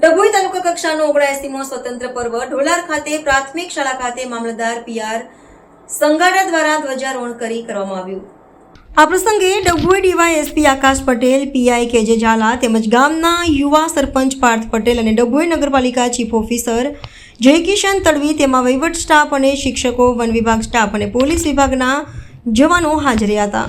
કક્ષાનો ઓગણએસીમો સ્વતંત્ર પર્વ ઢોલાર ખાતે પ્રાથમિક શાળા ખાતે મામલતદાર પીઆર સંગાડા દ્વારા ધ્વજારોહણ કરી કરવામાં આવ્યું. આ પ્રસંગે Dabhoi DYSP Akash Patel PI KJ Zala તેમજ ગામના યુવા સરપંચ પાર્થ પટેલ અને ડભોઈ નગરપાલિકા ચીફ ઓફિસર જયકિશન તડવી, તેમાં વહીવટ સ્ટાફ અને શિક્ષકો, વન વિભાગ સ્ટાફ અને પોલીસ વિભાગના જવાનો હાજર હતા.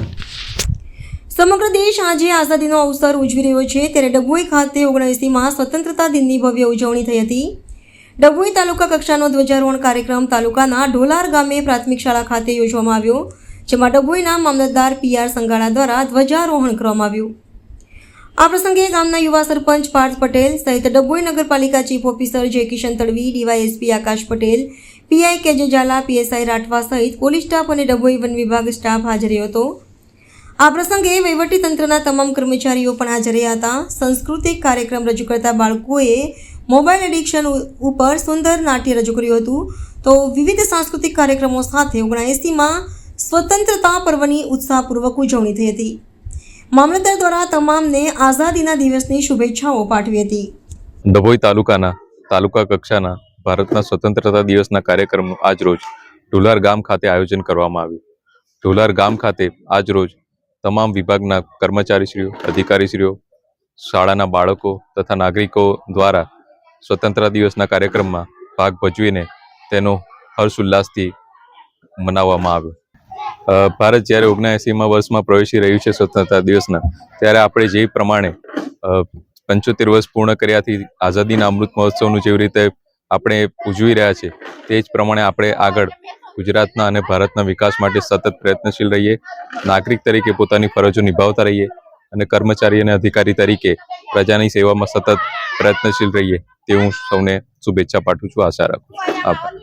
સમગ્ર દેશ આજે આઝાદીનો અવસર ઉજવી રહ્યો છે. ત્યારે ડભોઈ ખાતે ઓગણસીમાં સ્વતંત્રતા દિનની ભવ્ય ઉજવણી થઈ હતી. ડભોઈ તાલુકા કક્ષાનો ધ્વજારોહણ કાર્યક્રમ તાલુકાના ઢોલાર ગામે પ્રાથમિક શાળા ખાતે યોજવામાં આવ્યો, જેમાં ડભોઈના મામલતદાર પીઆર સંગાડા દ્વારા ધ્વજારોહણ કરવામાં આવ્યું. આ પ્રસંગે ગામના યુવા સરપંચ પાર્થ પટેલ સહિત ડભોઈ નગરપાલિકા chief officer Jay Kishan Tadvi, DYSP Akash Patel PI KJ Zala PSI Rathwa સહિત પોલીસ સ્ટાફ અને ડભોઈ વન વિભાગ સ્ટાફ હાજર રહ્યો હતો. આ પ્રસંગે તંત્રના તમામ કર્મચારીઓ પણ હાજર રહ્યા હતા. સાંસ્કૃતિક કાર્યક્રમ રજૂ કરતા બાળકોએ મોબાઈલ એડિક્શન ઉપર સુંદર નાટ્ય રજૂ કર્યું હતું. તો વિવિધ સાંસ્કૃતિક કાર્યક્રમો સાથે ઓગણએંસીમાં સ્વતંત્રતા પર્વની ઉત્સાહપૂર્વક ઉજવણી થઈ હતી. મામલતદાર દ્વારા તમામને આઝાદીના દિવસની શુભેચ્છાઓ પાઠવી હતી. ડભોઈ તાલુકાના, તાલુકા કક્ષાના, ભારતના સ્વતંત્રતા દિવસના કાર્યક્રમનું આજરોજ ઢોલાર ગામ ખાતે આયોજન કરવામાં આવ્યું. ઢોલાર ગામ ખાતે આજરોજ તમામ વિભાગના કર્મચારીશ્રીઓ, અધિકારીશ્રીઓ, શાળાના બાળકો તથા નાગરિકો દ્વારા સ્વતંત્રતા દિવસના કાર્યક્રમમાં ભાગ ભજવીને તેનો હર્ષ ઉલ્લાસથી મનાવવામાં આવ્યો. ભારત જ્યારે ઓગણએંસીમાં વર્ષમાં પ્રવેશી રહ્યું છે સ્વતંત્રતા દિવસના, ત્યારે આપણે જે પ્રમાણે પંચોતેર વર્ષ પૂર્ણ કર્યાથી આઝાદીના અમૃત મહોત્સવનું જેવી રીતે આપણે ઉજવી રહ્યા છે, તે જ પ્રમાણે આપણે આગળ ગુજરાતના અને ભારતના વિકાસ માટે સતત પ્રયત્નશીલ રહીએ, નાગરિક તરીકે પોતાની ફરજો નિભાવતા રહીએ અને કર્મચારી અને અધિકારી તરીકે પ્રજાની સેવામાં સતત પ્રયત્નશીલ રહીએ, તે હું સૌને શુભેચ્છા પાઠવું છું. આશા રાખું છું. આભાર.